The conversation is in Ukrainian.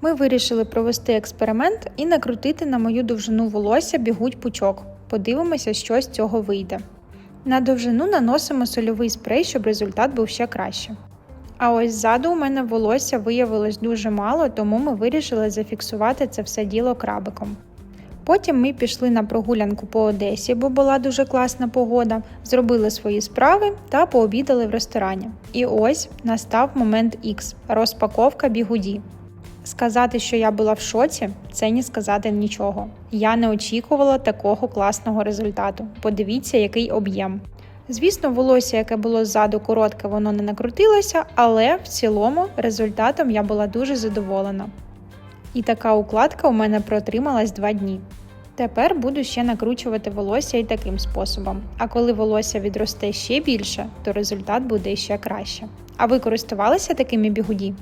Ми вирішили провести експеримент і накрутити на мою довжину волосся бігуть пучок. Подивимося, що з цього вийде. На довжину наносимо сольовий спрей, щоб результат був ще краще. А ось ззаду у мене волосся виявилось дуже мало, тому ми вирішили зафіксувати це все діло крабиком. Потім ми пішли на прогулянку по Одесі, бо була дуже класна погода, зробили свої справи та пообідали в ресторані. І ось настав момент X – розпаковка бігуді. Сказати, що я була в шоці, це не сказати нічого. Я не очікувала такого класного результату. Подивіться, який об'єм. Звісно, волосся, яке було ззаду коротке, воно не накрутилося, але в цілому результатом я була дуже задоволена. І така укладка у мене протрималась 2 дні. Тепер буду ще накручувати волосся і таким способом. А коли волосся відросте ще більше, то результат буде ще краще. А ви користувалися такими бігуді?